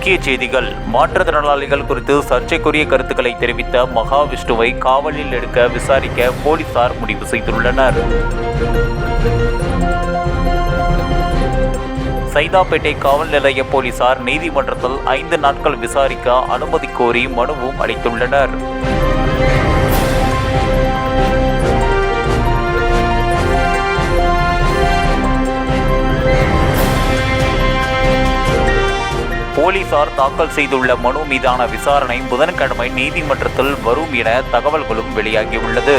முக்கிய செய்திகள். மாற்றுத்திறனாளிகள் குறித்து சர்ச்சைக்குரிய கருத்துக்களை தெரிவித்த மகாவிஷ்ணுவை காவலில் எடுக்க விசாரிக்க போலீசார் முடிவு செய்துள்ளனர். சைதாப்பேட்டை காவல் நிலைய போலீசார் நீதிமன்றத்தில் ஐந்து நாட்கள் விசாரிக்க அனுமதி கோரி மனுவும் அளித்துள்ளனர். போலீசார் தாக்கல் செய்துள்ள மனு மீதான விசாரணை புதன்கிழமை நீதிமன்றத்தில் வரும் என தகவல்களும் வெளியாகியுள்ளது.